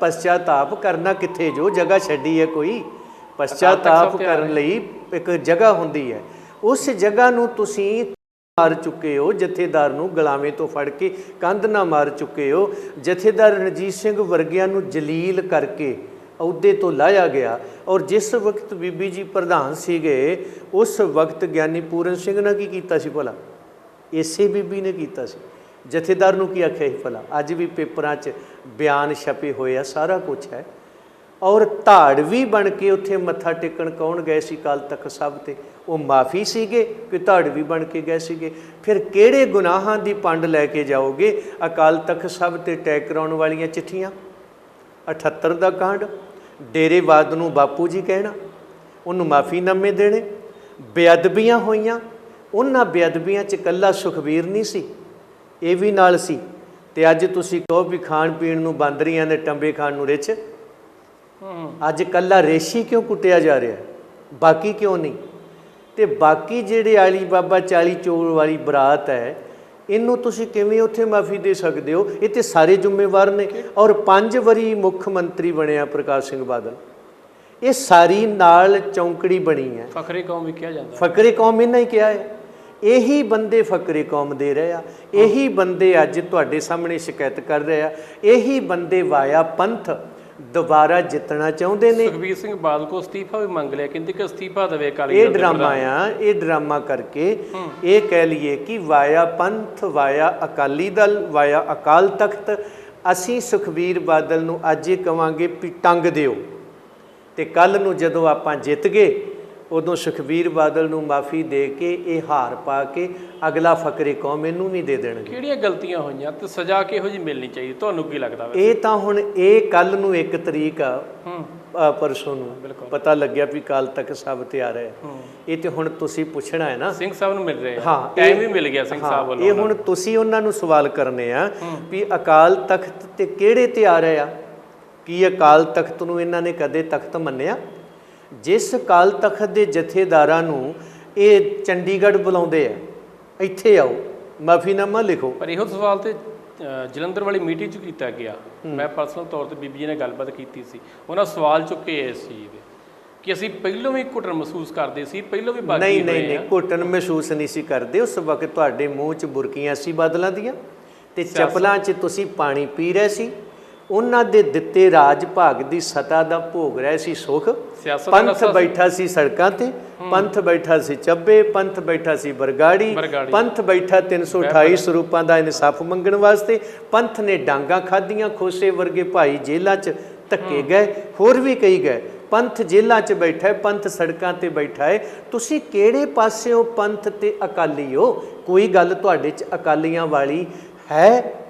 ਪਛਤਾਪ ਕਰਨਾ ਕਿੱਥੇ ਜੋ ਜਗ੍ਹਾ ਛੱਡੀ ਹੈ ਕੋਈ ਪਛਤਾਪ ਕਰਨ ਲਈ ਇੱਕ ਜਗ੍ਹਾ ਹੁੰਦੀ ਹੈ। ਉਸ ਜਗ੍ਹਾ ਨੂੰ ਤੁਸੀਂ ਮਾਰ ਚੁੱਕੇ ਹੋ ਜਥੇਦਾਰ ਨੂੰ ਗਲਾਵੇਂ ਤੋਂ ਫੜ ਕੇ ਕੰਧ ਨਾ ਮਾਰ ਚੁੱਕੇ ਹੋ। ਜਥੇਦਾਰ ਰਣਜੀਤ ਸਿੰਘ ਵਰਗਿਆਂ ਨੂੰ ਜਲੀਲ ਕਰਕੇ ਅਹੁਦੇ ਤੋਂ ਲਾਇਆ ਗਿਆ ਔਰ ਜਿਸ ਵਕਤ ਬੀਬੀ ਜੀ ਪ੍ਰਧਾਨ ਸੀਗੇ ਉਸ ਵਕਤ ਗਿਆਨੀ ਪੂਰਨ ਸਿੰਘ ਨੇ ਕੀ ਕੀਤਾ ਸੀ ਭਲਾ? ਇਸੇ ਬੀਬੀ ਨੇ ਕੀਤਾ ਸੀ। ਜਥੇਦਾਰ ਨੂੰ ਕੀ ਆਖਿਆ ਸੀ? ਭਲਾ, ਅੱਜ ਵੀ ਪੇਪਰਾਂ 'ਚ ਬਿਆਨ ਛਪੇ ਹੋਏ ਆ, ਸਾਰਾ ਕੁਝ ਹੈ। ਔਰ ਧਾੜ ਵੀ ਬਣ ਕੇ ਉੱਥੇ ਮੱਥਾ ਟੇਕਣ ਕੌਣ ਗਏ ਸੀ ਕਾਲ ਤੱਕ ਸਭ ਤੇ? ਉਹ ਮਾਫੀ ਸੀਗੇ ਕਿ ਧਾੜ ਵੀ ਬਣ ਕੇ ਗਏ ਸੀਗੇ? ਫਿਰ ਕਿਹੜੇ ਗੁਨਾਹਾਂ ਦੀ ਪੰਡ ਲੈ ਕੇ ਜਾਓਗੇ ਅਕਾਲ ਤਖਤ ਸਭ ਤੇ ਟੈਕ ਕਰਾਉਣ ਵਾਲੀਆਂ ਚਿੱਠੀਆਂ? 78 ਦਾ ਕਾਂਡ, ਡੇਰੇਵਾਦ ਨੂੰ ਬਾਪੂ ਜੀ ਕਹਿਣਾ, ਉਹਨੂੰ ਮਾਫ਼ੀ ਮਾਫੀਨਾਮੇ ਦੇਣੇ, ਬੇਅਦਬੀਆਂ ਹੋਈਆਂ। ਉਹਨਾਂ ਬੇਅਦਬੀਆਂ 'ਚ ਕੱਲਾ ਸੁਖਬੀਰ ਨਹੀਂ ਸੀ। ਇਹ ਵੀ ਨਾਲ ਸੀ। ਤੇ ਅੱਜ ਤੁਸੀਂ ਕਹੋ ਵੀ ਖਾਣ ਪੀਣ ਨੂੰ ਬਾਂਦਰੀਆਂ ਨੇ ਟੰਬੇ ਖਾਣ ਨੂੰ ਰਿਚ ਅੱਜ ਕੱਲਾ ਰੇਸ਼ੀ ਕਿਉਂ ਕੁੱਟਿਆ ਜਾ ਰਿਹਾ? ਬਾਕੀ ਕਿਉਂ ਨਹੀਂ? ਤੇ ਬਾਕੀ ਜਿਹੜੇ ਆਲੀ ਬਾਬਾ 40 ਚੋਰ ਵਾਲੀ ਬਰਾਤ ਹੈ ਇਹਨੂੰ ਤੁਸੀਂ ਕਿਵੇਂ ਉੱਥੇ ਮਾਫੀ ਦੇ ਸਕਦੇ ਹੋ? ਇਹ ਤੇ ਸਾਰੇ ਜ਼ਿੰਮੇਵਾਰ ਨੇ। ਔਰ ਪੰਜ ਵਾਰੀ ਮੁੱਖ ਮੰਤਰੀ ਬਣਿਆ ਪ੍ਰਕਾਸ਼ ਸਿੰਘ ਬਾਦਲ। ਇਹ ਸਾਰੀ ਨਾਲ ਚੌਂਕੜੀ ਬਣੀ ਹੈ। ਫਖਰੇ ਕੌਮ ਵੀ ਕਿਹਾ ਜਾਂਦਾ। ਫਕਰੇ ਕੌਮ ਇਹਨਾਂ ਹੀ ਕਿਹਾ ਹੈ। ਇਹੀ ਬੰਦੇ ਫਕਰੇ ਕੌਮ ਦੇ ਰਹੇ ਆ ਇਹੀ ਬੰਦੇ ਅੱਜ ਤੁਹਾਡੇ ਸਾਹਮਣੇ ਸ਼ਿਕਾਇਤ ਕਰ ਰਹੇ ਆ ਇਹੀ ਬੰਦੇ ਵਾਇਆ ਪੰਥ ਦੁਬਾਰਾ ਜਿੱਤਣਾ ਚਾਹੁੰਦੇ ਨੇ। ਸੁਖਬੀਰ ਸਿੰਘ ਬਾਦਲ ਕੋ ਅਸਤੀਫਾ ਵੀ ਮੰਗ ਲਿਆ ਕਹਿੰਦੇ ਕਿ ਅਸਤੀਫਾ ਦੇਵੇ ਅਕਾਲੀ ਇਹ ਡਰਾਮਾ ਆ ਇਹ ਡਰਾਮਾ ਕਰਕੇ ਇਹ ਕਹਿ ਲਈਏ ਕਿ via Panth via Akali Dal via Akal Takht ਅਸੀਂ ਸੁਖਬੀਰ ਬਾਦਲ ਨੂੰ ਅੱਜ ਹੀ ਕਵਾਂਗੇ ਵੀ ਟੰਗ ਦਿਓ। ਤੇ ਕੱਲ ਨੂੰ ਜਦੋਂ ਆਪਾਂ ਜਿੱਤ ਗਏ ਉਦੋਂ ਸੁਖਬੀਰ ਬਾਦਲ ਨੂੰ ਮਾਫੀ ਦੇ ਕੇ ਇਹ ਹਾਰ ਪਾ ਕੇ ਅਗਲਾ ਫਕਰੇ ਕੌਮ ਇਹਨੂੰ ਵੀ ਦੇ ਦੇਣਗੇ। ਕਿਹੜੀਆਂ ਗਲਤੀਆਂ ਹੋਈਆਂ ਤੇ ਸਜ਼ਾ ਕਿਹੋ ਜੀ ਮਿਲਣੀ ਚਾਹੀਦੀ? ਤੁਹਾਨੂੰ ਕੀ ਲੱਗਦਾ ਇਹ ਤਾਂ ਹੁਣ ਇਹ ਕੱਲ ਨੂੰ ਇੱਕ ਤਰੀਕ ਆ ਪਰਸੋਂ ਨੂੰ। ਪਤਾ ਲੱਗਿਆ ਵੀ ਕੱਲ ਤੱਕ ਸਭ ਤਿਆਰ ਹੈ। ਇਹ ਤੇ ਹੁਣ ਤੁਸੀਂ ਪੁੱਛਣਾ ਹੈ ਨਾ। ਸਿੰਘ ਸਾਹਿਬ ਨੂੰ ਮਿਲ ਰਹੇ ਹਾਂ, ਟਾਈਮ ਵੀ ਮਿਲ ਗਿਆ ਸਿੰਘ ਸਾਹਿਬ ਵੱਲੋਂ ਇਹ ਹੁਣ ਤੁਸੀਂ ਉਹਨਾਂ ਨੂੰ ਸਵਾਲ ਕਰਨੇ ਆ ਵੀ ਅਕਾਲ ਤਖਤ ਤੇ ਕਿਹੜੇ ਤੇ ਆ ਰਹੇ ਆ? ਕੀ ਅਕਾਲ ਤਖਤ ਨੂੰ ਇਹਨਾਂ ਨੇ ਕਦੇ ਤਖਤ ਮੰਨਿਆ? ਜਿਸ ਅਕਾਲ ਤਖਤ ਦੇ ਜਥੇਦਾਰਾਂ ਨੂੰ ਇਹ ਚੰਡੀਗੜ੍ਹ ਬੁਲਾਉਂਦੇ ਆ ਇੱਥੇ ਆਓ ਮਾਫੀਨਾਮਾ ਲਿਖੋ। ਪਰ ਇਹੋ ਸਵਾਲ ਤੇ ਜਲੰਧਰ ਵਾਲੀ ਮੀਟਿੰਗ 'ਚ ਕੀਤਾ ਗਿਆ। ਮੈਂ ਪਰਸਨਲ ਤੌਰ ਤੇ ਬੀਬੀ ਜੀ ਨੇ ਗੱਲਬਾਤ ਕੀਤੀ ਸੀ। ਉਹਨਾਂ ਸਵਾਲ ਚੁੱਕੇ ਚੀਜ਼ ਦੇ ਕਿ ਅਸੀਂ ਪਹਿਲਾਂ ਵੀ ਘੁਟਨ ਮਹਿਸੂਸ ਕਰਦੇ ਸੀ ਪਹਿਲਾਂ ਵੀ ਬਾਗੀ ਨਹੀਂ ਨਹੀਂ ਨਹੀਂ ਆ। ਘੁੱਟਣ ਮਹਿਸੂਸ ਨਹੀਂ ਸੀ ਕਰਦੇ। ਉਸ ਵਕਤ ਤੁਹਾਡੇ ਮੂੰਹ 'ਚ ਬੁਰਕੀਆਂ ਸੀ ਬਾਦਲਾਂ ਦੀਆਂ ਤੇ ਚਪਲਾਂ 'ਚ ਤੁਸੀਂ ਪਾਣੀ ਪੀ ਰਹੇ ਸੀ। ਉਹਨਾਂ ਦੇ ਦਿੱਤੇ ਰਾਜ ਭਾਗ ਦੀ ਸਤਾ ਦਾ ਭੋਗ ਰਹੇ ਸੀ ਸੁਖ। ਪੰਥ। ਬੈਠਾ ਸੀ ਸੜਕਾਂ ਤੇ ਪੰਥ ਬੈਠਾ ਸੀ ਚੱਬੇ ਪੰਥ ਬੈਠਾ ਸੀ ਬਰਗਾੜੀ ਬਰਗਾੜੀ। ਪੰਥ ਬੈਠਾ 328 ਸਰੂਪਾਂ ਦਾ ਇਨਸਾਫ ਮੰਗਣ ਵਾਸਤੇ ਪੰਥ ਨੇ ਡਾਂਗਾ ਖਾਧੀਆਂ ਖੋਸੇ ਵਰਗੇ ਭਾਈ ਜੇਲ੍ਹਾਂ 'ਚ ਧੱਕੇ ਗਏ ਹੋਰ ਵੀ ਕਈ ਗਏ। ਪੰਥ ਜੇਲ੍ਹਾਂ 'ਚ ਬੈਠਾ ਹੈ ਪੰਥ ਸੜਕਾਂ ਤੇ ਬੈਠਾ ਹੈ। ਤੁਸੀਂ ਕਿਹੜੇ ਪਾਸਿਓਂ ਪੰਥ ਤੇ ਅਕਾਲੀ ਹੋ? ਕੋਈ ਗੱਲ ਤੁਹਾਡੇ 'ਚ ਅਕਾਲੀਆਂ ਵਾਲੀ ਹੈ?